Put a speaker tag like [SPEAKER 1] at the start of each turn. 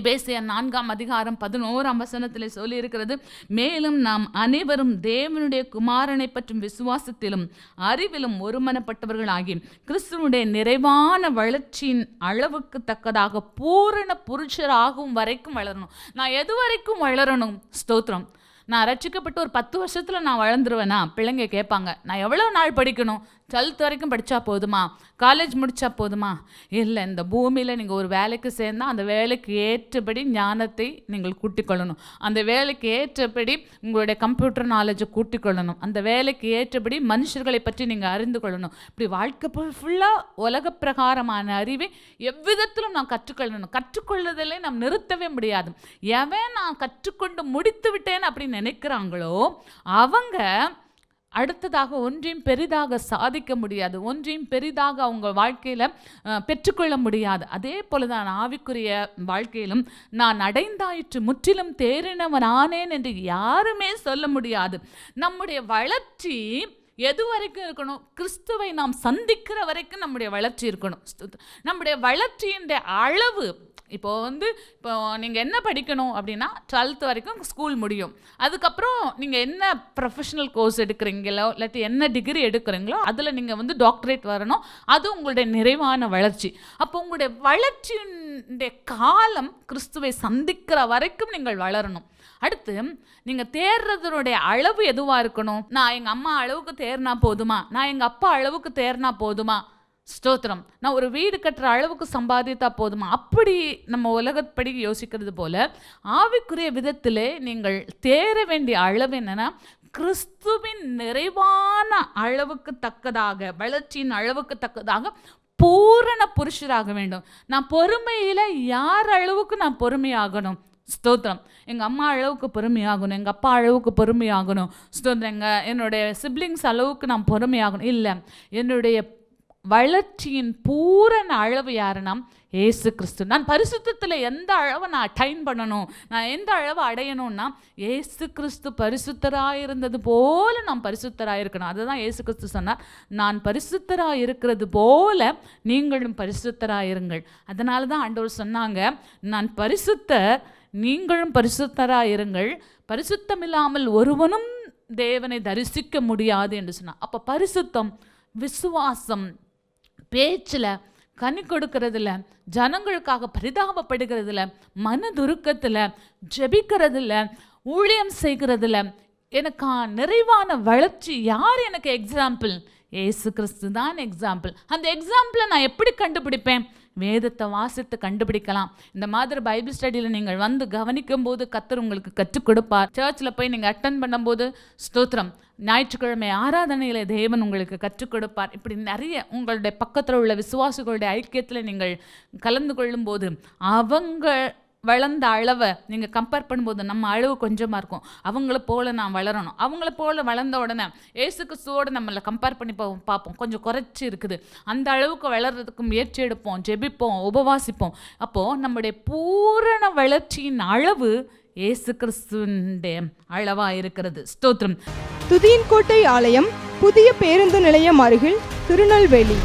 [SPEAKER 1] எபேசிய நான்காம் அதிகாரம் பதினோராம் வசனத்தில் சொல்லியிருக்கிறது மேலும் நாம் அனைவரும் தேவனுடைய குமாரனை பற்றும் விசுவாசத்திலும் அறிவிலும் ஒருமனப்பட்டவர்களாகி கிறிஸ்துவனுடைய நிறைவான வளர்ச்சியின் அளவுக்கு தக்கதாக பூரண புருஷராகும் வரைக்கும் வளரணும். நான் எது வரைக்கும் வளரணும்? ஸ்தோத்திரம். நான் ரட்சிக்கப்பட்டு ஒரு பத்து வருஷத்தில் நான் வளர்ந்துருவேனா? பிள்ளைங்க கேட்பாங்க. நான் எவ்வளோ நாள் படிக்கணும்? டுவெல்த் வரைக்கும் படித்தா போதுமா? காலேஜ் முடித்தா போதுமா? இல்லை இந்த பூமியில் நீங்கள் ஒரு வேலைக்கு சேர்ந்தால் அந்த வேலைக்கு ஏற்றபடி ஞானத்தை நீங்கள் கூட்டிக்கொள்ளணும் அந்த வேலைக்கு ஏற்றபடி உங்களுடைய கம்ப்யூட்டர் நாலேஜை கூட்டிக்கொள்ளணும் அந்த வேலைக்கு ஏற்றபடி மனுஷர்களை பற்றி நீங்கள் அறிந்து கொள்ளணும். இப்படி வாழ்க்கை ஃபுல்லாக உலக பிரகாரமான அறிவை எவ்விதத்திலும் நான் கற்றுக்கொள்ளணும். கற்றுக்கொள்ளுதலே நாம் நிறுத்தவே முடியாது. எவன் நான் கற்றுக்கொண்டு முடித்து விட்டேன் அப்படின்னு நினைக்கிறாங்களோ அவங்க அடுத்ததாக ஒன்றையும் பெரிதாக சாதிக்க முடியாது ஒன்றையும் பெரிதாக அவங்க வாழ்க்கையில் பெற்றுக்கொள்ள முடியாது. அதே போல தான் ஆவிக்குரிய வாழ்க்கையிலும் நான் அடைந்தாயிற்று முற்றிலும் தேறினவன் ஆனேன் என்று யாருமே சொல்ல முடியாது. நம்முடைய வளர்ச்சி எது வரைக்கும் இருக்கணும்? கிறிஸ்துவை நாம் சந்திக்கிற வரைக்கும் நம்முடைய வளர்ச்சி இருக்கணும். நம்முடைய வளர்ச்சியின் அளவு இப்போது வந்து இப்போ நீங்கள் என்ன படிக்கணும் அப்படின்னா டுவெல்த் வரைக்கும் ஸ்கூல் முடியும். அதுக்கப்புறம் நீங்கள் என்ன ப்ரொஃபஷனல் கோர்ஸ் எடுக்கிறீங்களோ இல்லாட்டி என்ன டிகிரி எடுக்கிறீங்களோ அதில் நீங்கள் வந்து டாக்டரேட் வரணும். அது உங்களுடைய நிறைவான வளர்ச்சி. அப்போ உங்களுடைய வளர்ச்சியுடைய காலம் கிறிஸ்துவை சந்திக்கிற வரைக்கும் நீங்கள் வளரணும். அடுத்து நீங்கள் தேர்றதனுடைய அளவு எதுவாக இருக்கணும்? நான் எங்கள் அம்மா அளவுக்கு தேர்னா போதுமா? நான் எங்கள் அப்பா அளவுக்கு தேர்னா போதுமா? ஸ்தோத்திரம். நான் ஒரு வீடு கட்டுற அளவுக்கு சம்பாதித்தா போதுமா? அப்படி நம்ம உலகப்படி யோசிக்கிறது போல ஆவிக்குரிய விதத்திலே நீங்கள் தேர வேண்டிய அளவு என்னன்னா கிறிஸ்துவின் நிறைவான அளவுக்கு தக்கதாக வளர்ச்சியின் அளவுக்கு தக்கதாக பூரண புருஷராக வேண்டும். நான் பொறுமையில் யார் அளவுக்கு நான் பொறுமையாகணும்? ஸ்தோத்திரம். எங்கள் அம்மா அளவுக்கு பொறுமையாகணும் எங்கள் அப்பா அளவுக்கு பொறுமையாகணும். ஸ்தோத்திரம். எங்கள் என்னுடைய சிப்ளிங்ஸ் அளவுக்கு நான் பொறுமையாகணும். இல்லை என்னுடைய வளர்ச்சியின் பூரண அளவு யாருன்னா ஏசு கிறிஸ்து. நான் பரிசுத்தத்தில் எந்த அளவை நான் அட்டைன் பண்ணணும்? நான் எந்த அளவை அடையணும்னா ஏசு கிறிஸ்து பரிசுத்தராக இருந்தது போல நான் பரிசுத்தராக இருக்கணும் அதுதான் ஏசு கிறிஸ்து சொன்னார் நான் பரிசுத்தராக இருக்கிறது போல நீங்களும் பரிசுத்தராக இருங்கள் அதனால தான் ஆண்டவர் சொன்னாங்க நான் பரிசுத்தர் நீங்களும் பரிசுத்தராக இருங்கள் பரிசுத்தமில்லாமல் ஒருவனும் தேவனை தரிசிக்க முடியாது என்று சொன்னார். அப்போ பரிசுத்தம் விசுவாசம் பேச்சில் கனி கொடுக்கறதில் ஜனங்களுக்காக பரிதாபப்படுகிறதுல மனதுருக்கத்தில் ஜெபிக்கிறதுல ஊழியம் செய்கிறதுல எனக்கா நிறைவான வளர்ச்சி யார் எனக்கு எக்ஸாம்பிள் ஏசு கிறிஸ்து தான் எக்ஸாம்பிள் அந்த எக்ஸாம்பிளை நான் எப்படி கண்டுபிடிப்பேன்? வேதத்தை வாசித்து கண்டுபிடிக்கலாம். இந்த மாதிரி பைபிள் ஸ்டடியில் நீங்கள் வந்து கவனிக்கும் போது கத்தர் உங்களுக்கு கற்றுக் கொடுப்பார். சர்ச்சில் போய் நீங்கள் அட்டன் பண்ணும்போது ஸ்தோத்திரம். ஞாயிற்றுக்கிழமை ஆராதனையில் தேவன் உங்களுக்கு கற்றுக் கொடுப்பார். இப்படி நிறைய உங்களுடைய பக்கத்தில் உள்ள விசுவாசிகளுடைய ஐக்கியத்தில் நீங்கள் கலந்து கொள்ளும்போது அவங்க வளர்ந்த அளவை நீங்கள் கம்பேர் பண்ணும்போது நம்ம அளவு கொஞ்சமாக இருக்கும். அவங்கள போல் நான் வளரணும். அவங்கள போல் வளர்ந்த உடனே ஏசு கிறிஸ்துவோடு நம்மளை கம்பேர் பண்ணி பா பார்ப்போம். கொஞ்சம் குறைச்சி இருக்குது. அந்த அளவுக்கு வளர்கிறதுக்கு முயற்சி எடுப்போம் ஜெபிப்போம் உபவாசிப்போம். அப்போது நம்முடைய பூரண வளர்ச்சியின் அளவு ஏசு கிறிஸ்துவனுடைய அளவாக இருக்கிறது. ஸ்தோத்திரம்.
[SPEAKER 2] துதியன்கோட்டை ஆலயம் புதிய பேருந்து நிலையம் அருகில் திருநெல்வேலி.